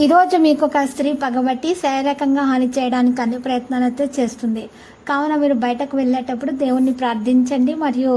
ఈరోజు మీకు ఒక స్త్రీ పగబట్టి శారీరకంగా హాని చేయడానికి అన్ని ప్రయత్నాలతో చేస్తుంది. కావున మీరు బయటకు వెళ్ళేటప్పుడు దేవుణ్ణి ప్రార్థించండి. మరియు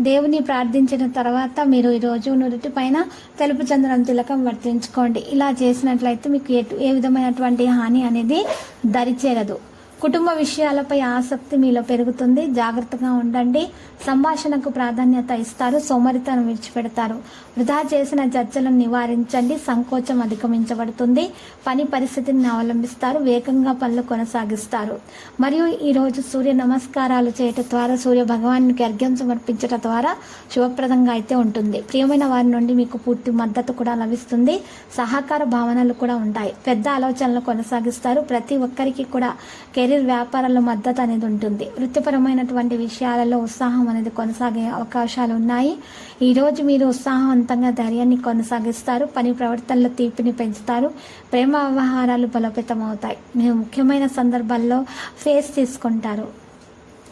దేవుని ప్రార్థించిన తర్వాత మీరు ఈరోజు నుదుటి పైన తెలుపు చంద్రం తిలకం వర్తించుకోండి. ఇలా చేసినట్లయితే మీకు ఏ విధమైనటువంటి హాని అనేది దరిచేరదు. కుటుంబ విషయాలపై ఆసక్తి మీలో పెరుగుతుంది. జాగ్రత్తగా ఉండండి. సంభాషణకు ప్రాధాన్యత ఇస్తారు. సోమరితనం విడిచిపెడతారు. వృధా చేసిన చర్చలను నివారించండి. సంకోచం అధిగమించబడుతుంది. పని పరిస్థితిని అవలంబిస్తారు. వేగంగా పనులు కొనసాగిస్తారు. మరియు ఈరోజు సూర్య నమస్కారాలు చేయటం ద్వారా సూర్య భగవానికి అర్ఘ్యం సమర్పించడం ద్వారా శుభప్రదంగా అయితే ఉంటుంది. ప్రియమైన వారి నుండి మీకు పూర్తి మద్దతు కూడా లభిస్తుంది. సహకార భావనలు కూడా ఉంటాయి. పెద్ద ఆలోచనలు కొనసాగిస్తారు. ప్రతి ఒక్కరికి కూడా కెరీర్ వ్యాపారాల్లో మద్దతు అనేది ఉంటుంది. వృత్తిపరమైనటువంటి విషయాలలో ఉత్సాహం అనేది కొనసాగే అవకాశాలు ఉన్నాయి. ఈరోజు మీరు ఉత్సాహవంతంగా ధైర్యాన్ని కొనసాగిస్తారు. పని ప్రవర్తనలో తీపిని పెంచుతారు. ప్రేమ వ్యవహారాలు బలోపేతం అవుతాయి మీరు ముఖ్యమైన సందర్భాల్లో ఫేస్ తీసుకుంటారు.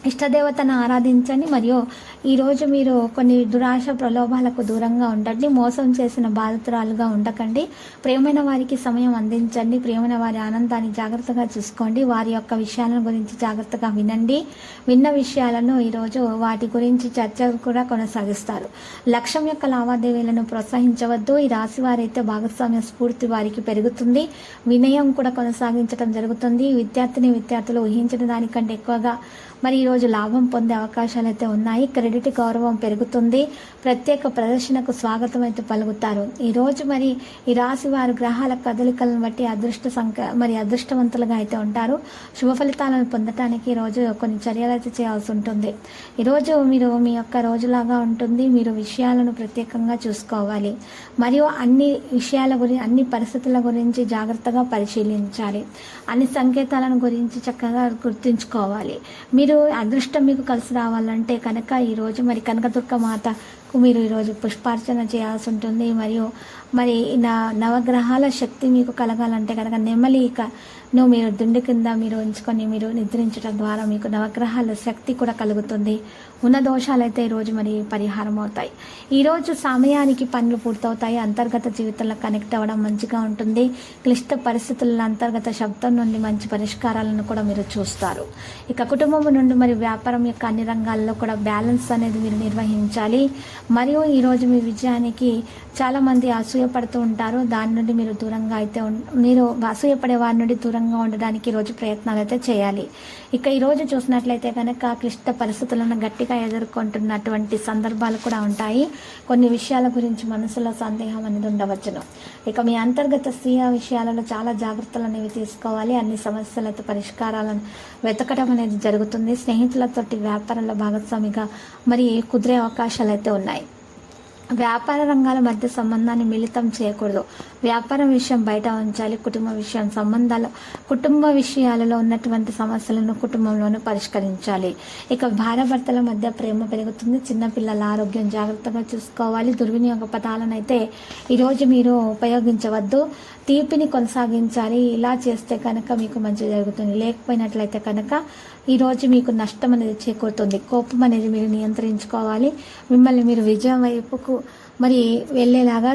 ఇష్టదేవతను ఆరాధించండి. మరియు ఈరోజు మీరు కొన్ని దురాశ ప్రలోభాలకు దూరంగా ఉండండి. మోసం చేసిన బాధితురాలుగా ఉండకండి. ప్రేమైన వారికి సమయం అందించండి. ప్రేమైన వారి ఆనందాన్ని జాగ్రత్తగా చూసుకోండి. వారి యొక్క విషయాలను గురించి జాగ్రత్తగా వినండి. విన్న విషయాలను ఈరోజు వాటి గురించి చర్చ కూడా కొనసాగిస్తారు. లక్ష్యం యొక్క లావాదేవీలను ప్రోత్సహించవద్దు. ఈ రాశి వారైతే భాగస్వామ్య స్ఫూర్తి వారికి పెరుగుతుంది. వినయం కూడా కొనసాగించడం జరుగుతుంది. విద్యార్థిని విద్యార్థులు ఊహించిన దానికంటే ఎక్కువగా మరి ఈరోజు లాభం పొందే అవకాశాలు అయితే ఉన్నాయి. క్రెడిట్ గౌరవం పెరుగుతుంది. ప్రత్యేక ప్రదర్శనకు స్వాగతం అయితే పలుకుతారు. ఈరోజు మరి ఈ రాశి వారు గ్రహాల కదలికలను బట్టి అదృష్ట సంఖ్య మరి అదృష్టవంతులుగా అయితే ఉంటారు. శుభ ఫలితాలను పొందటానికి ఈరోజు కొన్ని చర్యలు అయితే చేయాల్సి ఉంటుంది. ఈరోజు మీరు మీ యొక్క రోజులాగా ఉంటుంది. మీరు విషయాలను ప్రత్యేకంగా చూసుకోవాలి. మరియు అన్ని విషయాల గురించి అన్ని పరిస్థితుల గురించి జాగ్రత్తగా పరిశీలించాలి. అన్ని సంకేతాలను గురించి చక్కగా గుర్తుంచుకోవాలి. మీరు అదృష్టం మీకు కలిసి రావాలంటే కనుక ఈరోజు మరి కనకదుర్గ మాత మీరు ఈరోజు పుష్పార్చన చేయాల్సి ఉంటుంది. మరియు మరి నా నవగ్రహాల శక్తి మీకు కలగాలంటే కనుక నెమలికను మీరు దుండు కింద మీరు ఉంచుకొని మీరు నిద్రించడం ద్వారా మీకు నవగ్రహాల శక్తి కూడా కలుగుతుంది. ఉన్న దోషాలైతే ఈరోజు మరి పరిహారం అవుతాయి. ఈరోజు సమయానికి పనులు పూర్తవుతాయి. అంతర్గత జీవితంలో కనెక్ట్ అవ్వడం మంచిగా ఉంటుంది. క్లిష్ట పరిస్థితుల్లో అంతర్గత శబ్దం నుండి మంచి పరిష్కారాలను కూడా మీరు చూస్తారు. ఇక కుటుంబం నుండి మరి వ్యాపారం యొక్క అన్ని రంగాల్లో కూడా బ్యాలెన్స్ అనేది మీరు నిర్వహించాలి. మరియు ఈరోజు మీ విజయానికి చాలామంది అసూయపడుతూ ఉంటారు. దాని నుండి మీరు దూరంగా అయితే ఉం- మీరు అసూయపడే వారి నుండి దూరంగా ఉండడానికి ఈరోజు ప్రయత్నాలు అయితే చేయాలి. ఇక ఈరోజు చూసినట్లయితే కనుక క్లిష్ట పరిస్థితులను గట్టిగా ఎదుర్కొంటున్నటువంటి సందర్భాలు కూడా ఉంటాయి. కొన్ని విషయాల గురించి మనసులో సందేహం అనేది ఉండవచ్చును. ఇక మీ అంతర్గత స్వీయ విషయాలలో చాలా జాగ్రత్తలు అనేవి తీసుకోవాలి. అన్ని సమస్యలతో పరిష్కారాలను వెతకడం అనేది జరుగుతుంది. స్నేహితులతోటి వ్యాపారంలో భాగస్వామిగా మరి కుదిరే అవకాశాలు అయితే ఉన్నాయి. వ్యాపార రంగాల మధ్య సంబంధాన్ని మిళితం చేయకూడదు. వ్యాపారం విషయం బయట ఉంచాలి కుటుంబ విషయం సంబంధాలు కుటుంబ విషయాలలో ఉన్నటువంటి సమస్యలను కుటుంబంలోనే పరిష్కరించాలి. ఇక భార్యాభర్తల మధ్య ప్రేమ పెరుగుతుంది చిన్నపిల్లల ఆరోగ్యం జాగ్రత్తగా చూసుకోవాలి. దుర్వినియోగ పదాలను అయితే ఈరోజు మీరు ఉపయోగించవద్దు. తీపిని కొనసాగించాలి. ఇలా చేస్తే కనుక మీకు మంచి జరుగుతుంది. లేకపోయినట్లయితే కనుక ఈరోజు మీకు నష్టం అనేది చేకూరుతుంది. కోపం అనేది మీరు నియంత్రించుకోవాలి. మిమ్మల్ని మీరు విజయం వైపుకు మరి వెళ్ళేలాగా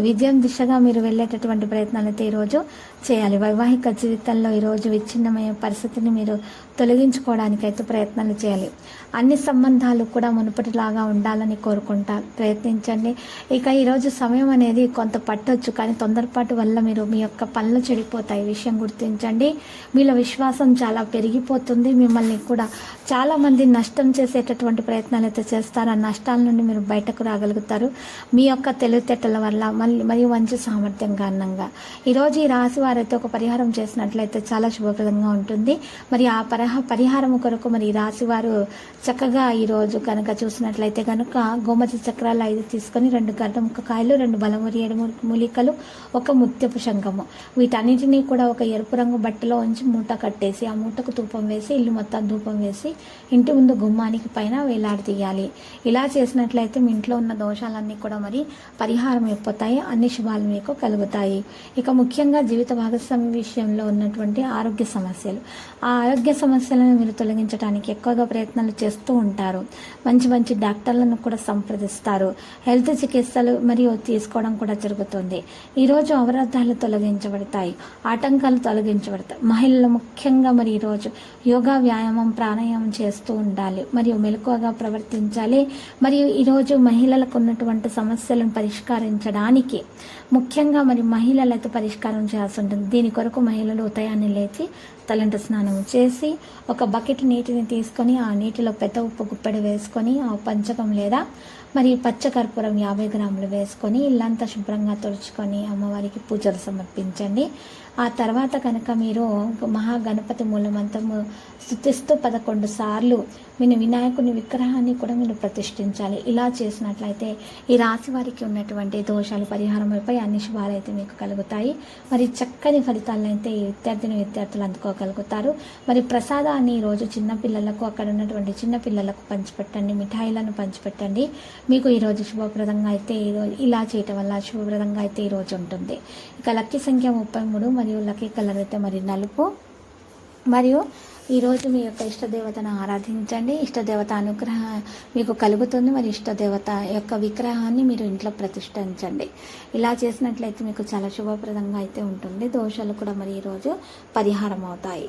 విజయం దిశగా మీరు వెళ్ళేటటువంటి ప్రయత్నాలు అయితే ఈరోజు చేయాలి. వైవాహిక జీవితంలో ఈరోజు విచ్ఛిన్నమయ్యే పరిస్థితిని మీరు తొలగించుకోవడానికైతే ప్రయత్నాలు చేయాలి. అన్ని సంబంధాలు కూడా మునుపటిలాగా ఉండాలని కోరుకుంటా ప్రయత్నించండి. ఇక ఈరోజు సమయం అనేది కొంత పట్టొచ్చు కానీ తొందరపాటు వల్ల మీరు మీ యొక్క పనులు చెడిపోతాయి. విషయం గుర్తించండి. మీలో విశ్వాసం చాలా పెరిగిపోతుంది. మిమ్మల్ని కూడా చాలామంది నష్టం చేసేటటువంటి ప్రయత్నాలు అయితే చేస్తారు. ఆ నష్టాల నుండి మీరు బయటకు రాగలుగుతారు. మీ యొక్క తెలివితేటల వల్ల మళ్ళీ మరియు మంచి సామర్థ్యం కారణంగా. ఈరోజు ఈ రాశి వారైతే ఒక పరిహారం చేసినట్లయితే చాలా శుభప్రదంగా ఉంటుంది. మరి ఆ పరిహ పరిహారం కొరకు మరి ఈ రాశి వారు చక్కగా ఈరోజు కనుక చూసినట్లయితే కనుక గోమతి చక్రాలు ఐదు తీసుకొని రెండు గడ్డముక్కకాయలు రెండు బలమురి ఏడు మూలికలు ఒక ముత్యపు శంఖము. వీటన్నిటినీ కూడా ఒక ఎరుపు రంగు బట్టలో ఉంచి మూట కట్టేసి ఆ మూటకు ధూపం వేసి ఇల్లు మొత్తం ధూపం వేసి ఇంటి ముందు గుమ్మానికి పైన వేలాడదీయాలి. ఇలా చేసినట్లయితే మీ ఇంట్లో ఉన్న దోషాలన్నీ కూడా మరి పరిహారం అయిపోతాయి అన్ని శుభాలు మీకు కలుగుతాయి. ఇక ముఖ్యంగా జీవిత భాగస్వామి విషయంలో ఉన్నటువంటి ఆరోగ్య సమస్యలు. ఆ ఆరోగ్య సమస్యలను మీరు తొలగించడానికి ఎక్కువగా ప్రయత్నాలు చేస్తారు చేస్తూ ఉంటారు. మంచి మంచి డాక్టర్లను కూడా సంప్రదిస్తారు. హెల్త్ చికిత్సలు మరియు తీసుకోవడం కూడా జరుగుతుంది. ఈరోజు అవరోధాలు తొలగించబడతాయి. ఆటంకాలు తొలగించబడతాయి. మహిళలు ముఖ్యంగా మరి ఈరోజు యోగా వ్యాయామం ప్రాణాయామం చేస్తూ ఉండాలి. మరియు మెలకువగా ప్రవర్తించాలి. మరియు ఈరోజు మహిళలకు ఉన్నటువంటి సమస్యలను పరిష్కరించడానికి ముఖ్యంగా మరి మహిళలతో పరిష్కారం చేయాల్సి ఉంటుంది. దీని కొరకు మహిళలు ఉదయాన్నే లేచి తలంట స్నానం చేసి ఒక బకెట్ నీటిని తీసుకొని ఆ నీటిలో పెద్ద ఉప్పు గుప్పెడు వేసుకొని ఆ పంచకం లేదా మరి పచ్చకర్పూరం యాభై గ్రాములు వేసుకొని ఇల్లంతా శుభ్రంగా తుడుచుకొని అమ్మవారికి పూజలు సమర్పించండి. ఆ తర్వాత కనుక మీరు మహాగణపతి మూలమంతము స్థుతిస్తూ పదకొండు సార్లు మీరు వినాయకుని విగ్రహాన్ని కూడా మీరు ప్రతిష్ఠించాలి. ఇలా చేసినట్లయితే ఈ రాశి వారికి ఉన్నటువంటి దోషాలు పరిహారం అయిపోయి అన్ని శుభాలు అయితే మీకు కలుగుతాయి. మరి చక్కని ఫలితాలను అయితే ఈ విద్యార్థిని విద్యార్థులు అందుకోగలుగుతారు. మరి ప్రసాదాన్ని ఈరోజు చిన్నపిల్లలకు అక్కడ ఉన్నటువంటి చిన్నపిల్లలకు పంచిపెట్టండి. మిఠాయిలను పంచిపెట్టండి. మీకు ఈరోజు శుభప్రదంగా అయితే ఈరోజు ఇలా చేయటం వల్ల శుభప్రదంగా అయితే ఈరోజు ఉంటుంది. ఇక లక్కీ సంఖ్య ముప్పై మూడు మరియు లక్కీ కలర్ అయితే మరి నలుపు. మరియు ఈరోజు మీ యొక్క ఇష్టదేవతను ఆరాధించండి. ఇష్టదేవత అనుగ్రహ మీకు కలుగుతుంది. మరి ఇష్టదేవత యొక్క విగ్రహాన్ని మీరు ఇంట్లో ప్రతిష్ఠించండి. ఇలా చేసినట్లయితే మీకు చాలా శుభప్రదంగా అయితే ఉంటుంది. దోషాలు కూడా మరి ఈరోజు పరిహారం అవుతాయి